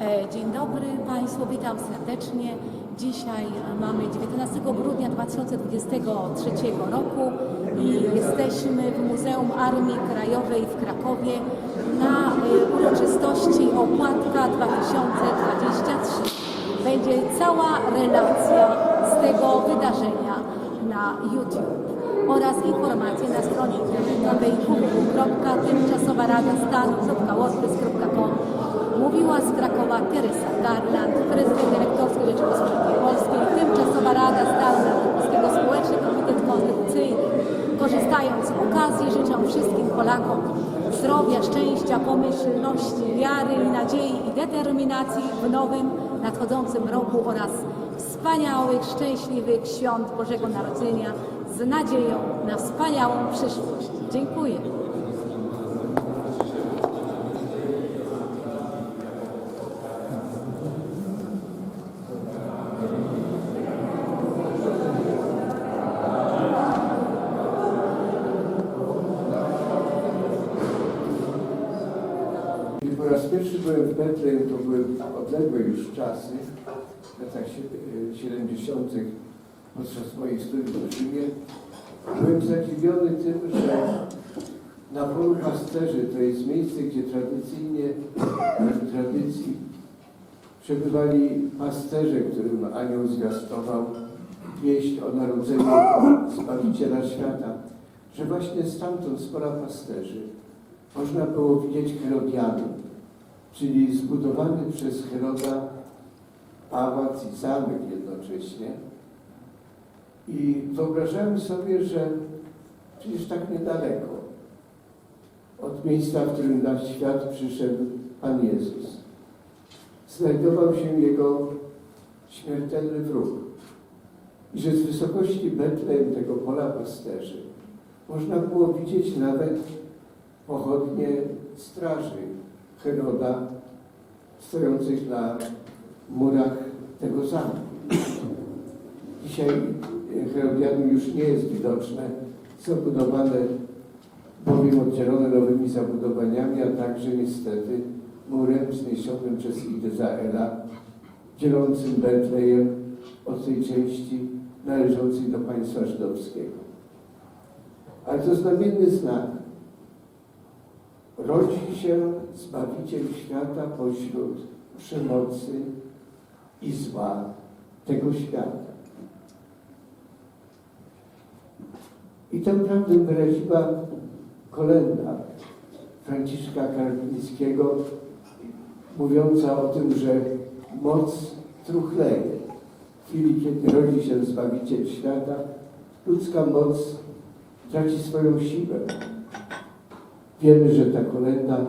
E, Dzień dobry Państwu, witam serdecznie. Dzisiaj mamy 19 grudnia 2023 roku i jesteśmy w Muzeum Armii Krajowej w Krakowie na e, uroczystości Opłatka 2023. Będzie cała relacja z tego wydarzenia na YouTube oraz informacje na stronie internetowej www.tymczasowarada.stanu.wordpress.com Mówiła z Krakowa Teresa Garland, prezydent elektorskiej Rzeczypospolitej Polskiej, Tymczasowa Rada Stanu Narodowskiego Społeczny Komitet Konstytucyjny. Korzystając z okazji życzę wszystkim Polakom zdrowia, szczęścia, pomyślności, wiary i nadziei i determinacji w nowym, nadchodzącym roku oraz wspaniałych, szczęśliwych świąt Bożego Narodzenia z nadzieją na wspaniałą przyszłość. Dziękuję. Kiedy po raz pierwszy byłem w Betlejem, to były odległe już czasy, w latach sie- e, 70. podczas moich studiów w Rzymie. Byłem zadziwiony tym, że na polu pasterzy, to jest miejsce, gdzie tradycyjnie, w tradycji przebywali pasterze, którym anioł zwiastował wieść o narodzeniu Zbawiciela świata, że właśnie stamtąd z pola pasterzy można było widzieć Herodianum, czyli zbudowany przez Heroda pałac i zamek jednocześnie. I wyobrażałem sobie, że przecież tak niedaleko od miejsca, w którym na świat przyszedł Pan Jezus, znajdował się Jego śmiertelny wróg. I że z wysokości Betlejem, tego pola pasterzy, można było widzieć nawet pochodnie straży Heroda stojących na murach tego zamku. Dzisiaj Herodianum już nie jest widoczne, budowane, bowiem oddzielone nowymi zabudowaniami, a także niestety murem wzniesionym przez Idezaela, dzielącym Betlejem od tej części należącej do państwa żydowskiego. Ale to znamienny znak, rodzi się Zbawiciel świata pośród przemocy i zła tego świata. I tę prawdę wyraziła kolenda Franciszka Karpińskiego, mówiąca o tym, że moc truchleje. W chwili, kiedy rodzi się Zbawiciel świata, ludzka moc traci swoją siłę. Wiemy, że ta kolenda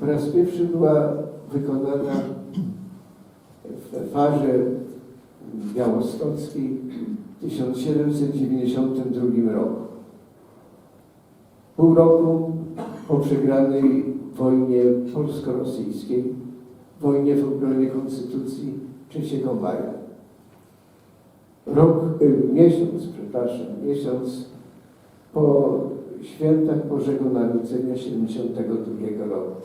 po raz pierwszy była wykonana w farze białostockiej w 1792 roku. Pół roku po przegranej wojnie polsko-rosyjskiej, wojnie w obronie Konstytucji 3 maja. Rok, y, miesiąc, przepraszam, miesiąc po świętach Bożego Narodzenia 72 roku.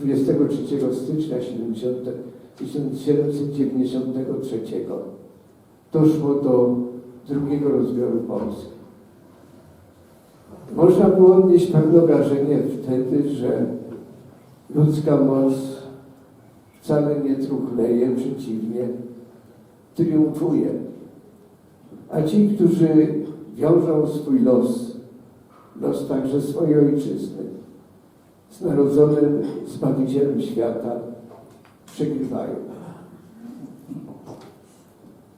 23 stycznia 70, 1793 doszło do drugiego rozbioru Polski. Można było odnieść pewne wrażenie wtedy, że ludzka moc wcale nie truchleje, przeciwnie, triumfuje. A ci, którzy wiążą swój los los także swojej ojczyzny z narodzonym Zbawicielem świata przegrywają.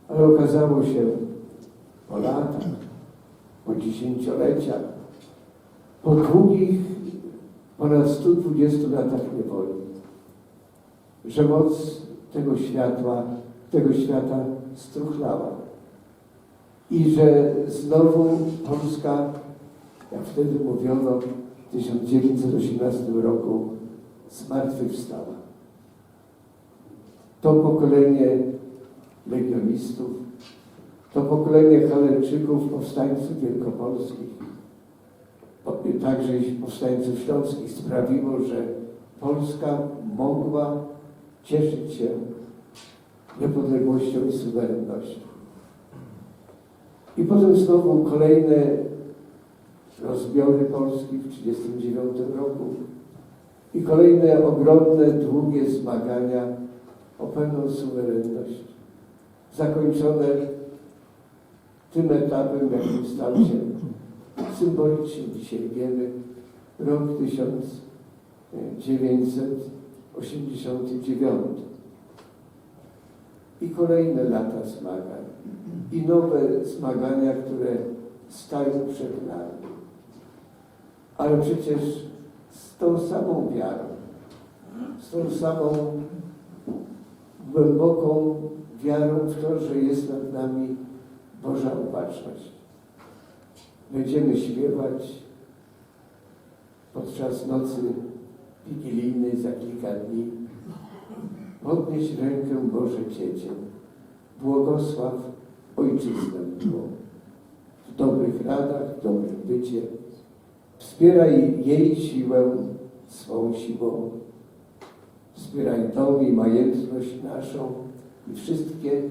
Ale okazało się po latach, po dziesięcioleciach, po długich, ponad 120 latach niewoli, że moc tego światła, tego świata struchlała i że znowu Polska jak wtedy mówiono w 1918 roku, zmartwychwstała. To pokolenie legionistów, to pokolenie Halerczyków, powstańców wielkopolskich, po- także powstańców śląskich sprawiło, że Polska mogła cieszyć się niepodległością i suwerennością. I potem znowu kolejne rozbiory Polski w 1939 roku i kolejne ogromne, długie zmagania o pełną suwerenność, zakończone tym etapem, jakim stał się symbolicznie dzisiaj wiemy, rok 1989 i kolejne lata zmagań i nowe zmagania, które stają przed nami. Ale przecież z tą samą wiarą, z tą samą głęboką wiarą w to, że jest nad nami Boża upatrzność. Będziemy śpiewać podczas nocy wigilijnej za kilka dni. Podnieś rękę Boże Dziecię, błogosław Ojczyznę Twoją. W dobrych radach, w dobrym bycie, wspieraj jej siłę swą siłą. Wspieraj dom i majętność naszą i wszystkie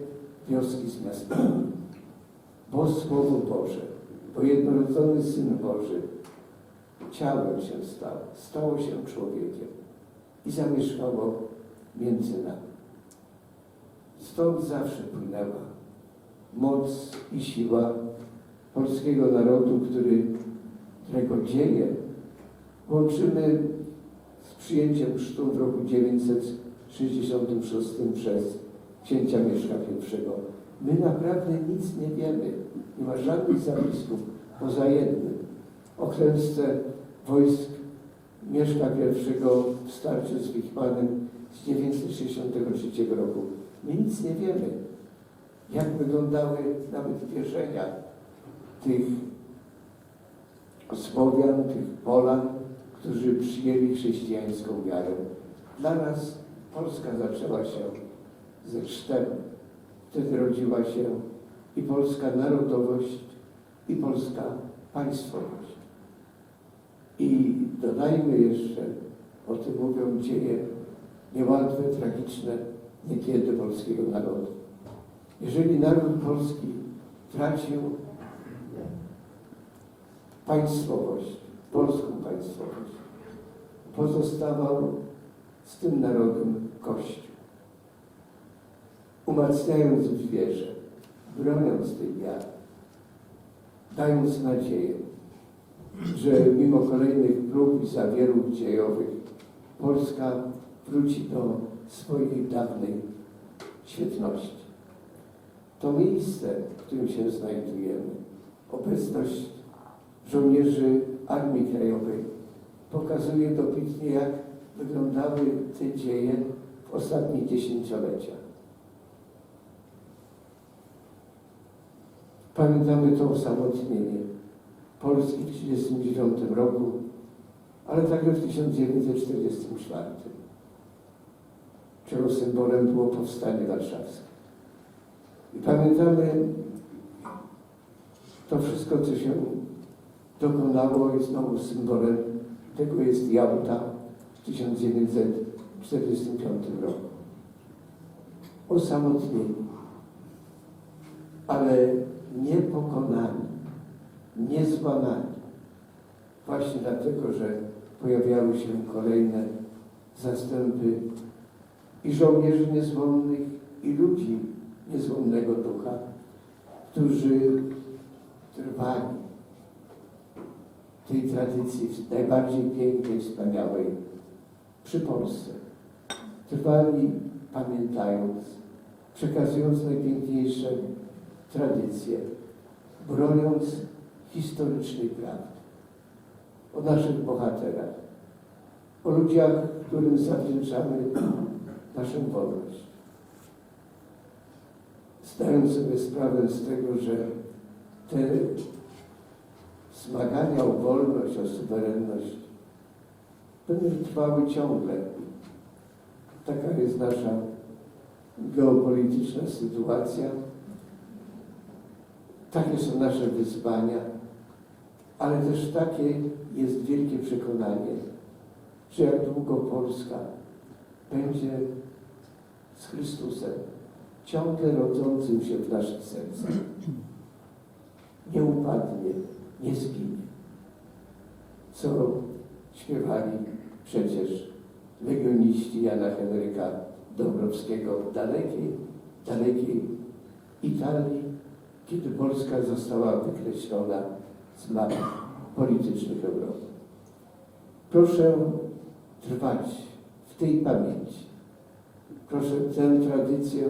wioski z miastami. Bo Słowo Boże, bo jednorodzony Syn Boży ciałem się stał, stało się człowiekiem i zamieszkało między nami. Stąd zawsze płynęła moc i siła polskiego narodu, który, którego dzieje łączymy z przyjęciem chrztu w roku 966 przez księcia Mieszka I. My naprawdę nic nie wiemy. Nie ma żadnych zapisków poza jednym. O klęsce wojsk Mieszka I w starciu z Wichmanem z 963 roku. My nic nie wiemy. Jak wyglądały nawet wierzenia tych Słowian, tych Polan, którzy przyjęli chrześcijańską wiarę. Dla nas Polska zaczęła się ze chrztem. Wtedy rodziła się i polska narodowość, i polska państwowość. I dodajmy jeszcze, o tym mówią dzieje niełatwe, tragiczne niekiedy polskiego narodu. Jeżeli naród polski tracił państwowość, polską państwowość, pozostawał z tym narodem Kościół. Umacniając w wierze, broniąc tej wiary, dając nadzieję, że mimo kolejnych prób i zawierów dziejowych Polska wróci do swojej dawnej świetności. To miejsce, w którym się znajdujemy, obecność żołnierzy Armii Krajowej pokazuje dobitnie, jak wyglądały te dzieje w ostatnich dziesięcioleciach. Pamiętamy to osamotnienie Polski w 1939 roku, ale także w 1944, czego symbolem było powstanie warszawskie. I pamiętamy to wszystko, co się dokonało i znowu symbolem tego jest Jałta w 1945 roku. Osamotnieni, ale niepokonani, niezłamani. Właśnie dlatego, że pojawiały się kolejne zastępy i żołnierzy niezłomnych, i ludzi niezłomnego ducha, którzy trwali tej tradycji najbardziej pięknej, wspaniałej przy Polsce. Trwali pamiętając, przekazując najpiękniejsze tradycje, broniąc historycznej prawdy o naszych bohaterach, o ludziach, którym zawdzięczamy naszą wolność. Zdając sobie sprawę z tego, że te zmagania o wolność, o suwerenność będą trwały ciągle. Taka jest nasza geopolityczna sytuacja. Takie są nasze wyzwania, ale też takie jest wielkie przekonanie, że jak długo Polska będzie z Chrystusem, ciągle rodzącym się w naszych sercach. Nie upadnie, nie zginie. Co śpiewali przecież legioniści Jana Henryka Dąbrowskiego w dalekiej, dalekiej Italii, kiedy Polska została wykreślona z map politycznych Europy. Proszę trwać w tej pamięci. Proszę tę tradycję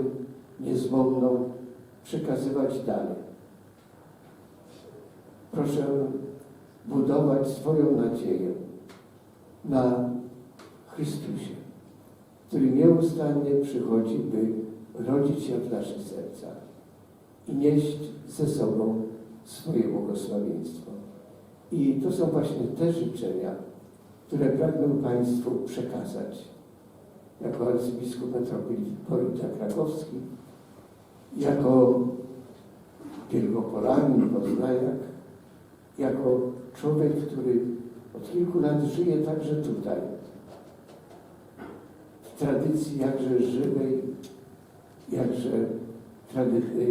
niezłomną przekazywać dalej. Proszę budować swoją nadzieję na Chrystusie, który nieustannie przychodzi, by rodzić się w naszych sercach i nieść ze sobą swoje błogosławieństwo. I to są właśnie te życzenia, które pragnę Państwu przekazać jako arcybiskup metropolita krakowski, jako Wielkopolanin, Poznaniak, jako człowiek, który od kilku lat żyje także tutaj, w tradycji jakże żywej, jakże,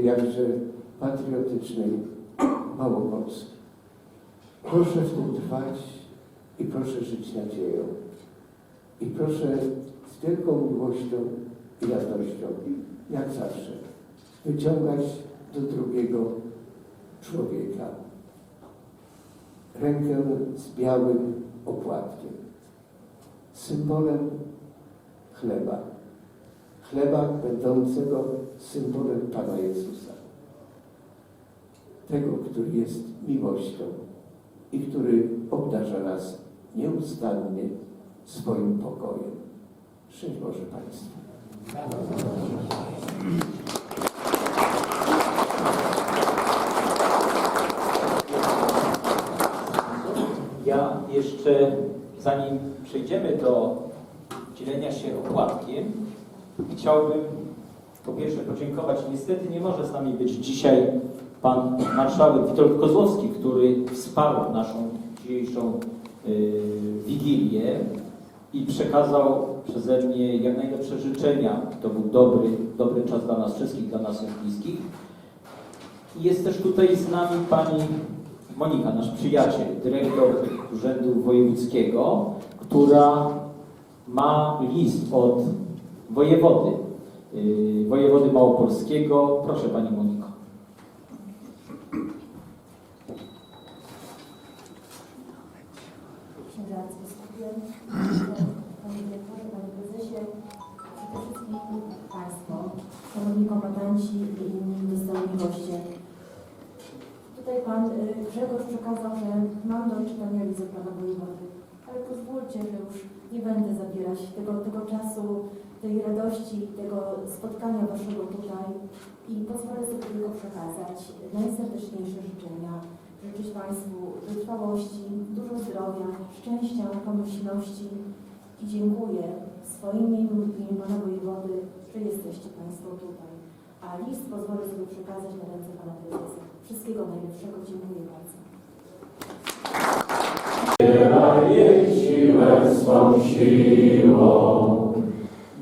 jakże patriotycznej Małopolski. Proszę w tym trwać i proszę żyć nadzieją. I proszę z wielką miłością i radością, jak zawsze, wyciągać do drugiego człowieka rękę z białym opłatkiem, symbolem chleba. Chleba będącego symbolem Pana Jezusa. Tego, który jest miłością i który obdarza nas nieustannie swoim pokojem. Szczęść Boże Państwu. Jeszcze, zanim przejdziemy do dzielenia się opłatkiem, chciałbym po pierwsze podziękować. Niestety nie może z nami być dzisiaj pan marszałek Witold Kozłowski, który wsparł naszą dzisiejszą y, wigilię i przekazał przeze mnie jak najlepsze życzenia. To był dobry, dobry czas dla nas wszystkich, dla naszych bliskich. Jest też tutaj z nami pani Monika, nasz przyjaciel, dyrektor Urzędu Wojewódzkiego, która ma list od wojewody, yy, wojewody małopolskiego. Proszę Pani Moniko. księdza arcybiskupie, panie dyrektorze, panie prezesie, przede wszystkim Państwo, szanowni kombatanci i inni dostojni goście. Grzegorz przekazał, że mam do czytania listę prawa wojewody, ale pozwólcie, że już nie będę zabierać tego, tego czasu, tej radości, tego spotkania Waszego tutaj i pozwolę sobie tylko przekazać najserdeczniejsze życzenia życzyć Państwu wytrwałości, dużo zdrowia, szczęścia, pomyślności i dziękuję w swoim imieniu imieniu Pana Wojewody, że jesteście Państwo tutaj. A list pozwolę sobie przekazać na ręce Pana Prezesa. Wszystkiego najlepszego. Dziękuję bardzo. jej siłę swą siłą,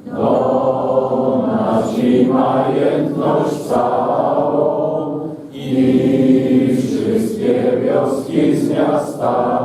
donać i majętność całą i wszystkie wioski z miastami,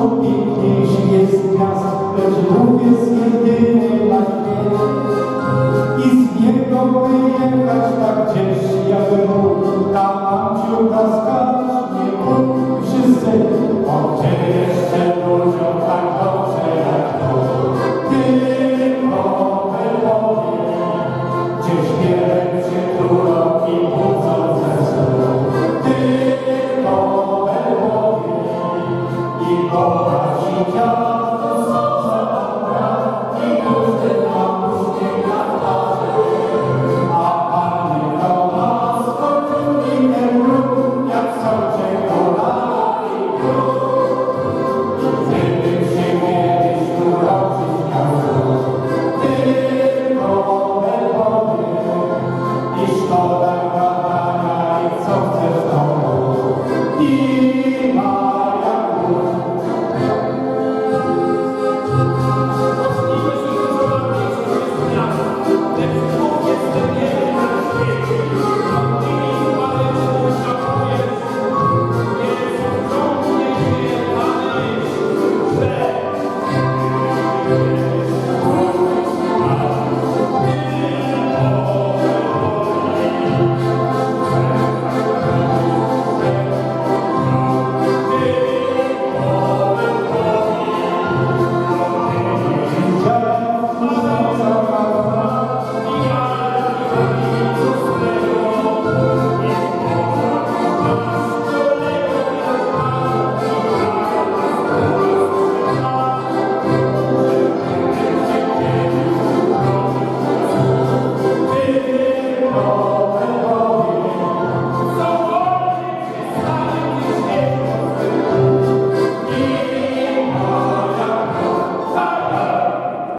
że dużo piękniejszych jest gwiazd, lecz